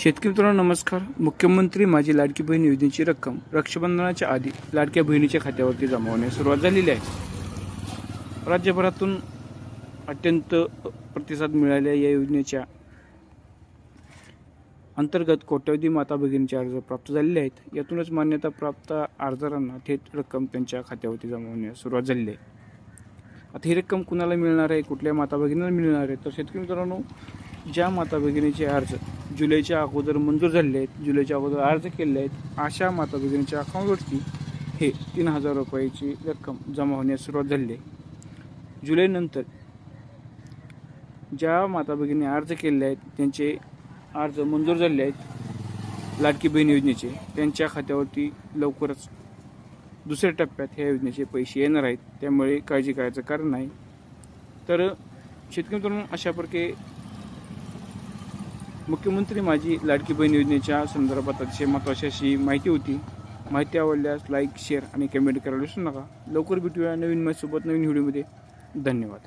शेतकरी मित्रांनो नमस्कार. मुख्यमंत्री माझी लाडकी बहीण योजनेची रक्कम रक्षाबंधनाच्या आधी लाडक्या बहिणीच्या खात्यावरती जमा होण्यास सुरुवात झालेली आहे. राज्यभरातून अत्यंत प्रतिसाद मिळाल्या या योजनेच्या अंतर्गत कोट्यवधी माता भगिनीचे अर्ज प्राप्त झालेले आहेत. यातूनच मान्यता प्राप्त अर्जदारांना थेट रक्कम त्यांच्या खात्यावरती जमा होण्यास सुरुवात झालेली आहे. आता ही रक्कम कुणाला मिळणार आहे? कुठल्या माता भगिनीला मिळणार आहे? तर शेतकरी मित्रांनो ज्या माता भगिनीचे अर्ज जुलैच्या अगोदर मंजूर झालेले आहेत जुलैच्या अगोदर अर्ज केलेले आहेत अशा माता भगिनीच्या अकाउंटवरती हे तीन हजार रुपयाची रक्कम जमा होण्यास सुरुवात झाली आहे. जुलैनंतर ज्या माता भगिनी अर्ज केलेले आहेत त्यांचे अर्ज मंजूर झाले आहेत लाडकी बहीण योजनेचे त्यांच्या खात्यावरती लवकरच दुसऱ्या टप्प्यात ह्या योजनेचे पैसे येणार आहेत त्यामुळे काळजी करायचं कारण नाही. तर शेतकरी मित्रांनो अशा प्रकारे मुख्यमंत्री माझी लाडकी बहीण योजनेच्या संदर्भात अतिशय महत्त्वाची अशी माहिती होती. माहिती आवडल्यास लाईक शेअर आणि कमेंट करायला विसरू नका. लवकर भेटूया नवीन माहितीसोबत नवीन व्हिडिओमध्ये धन्यवाद.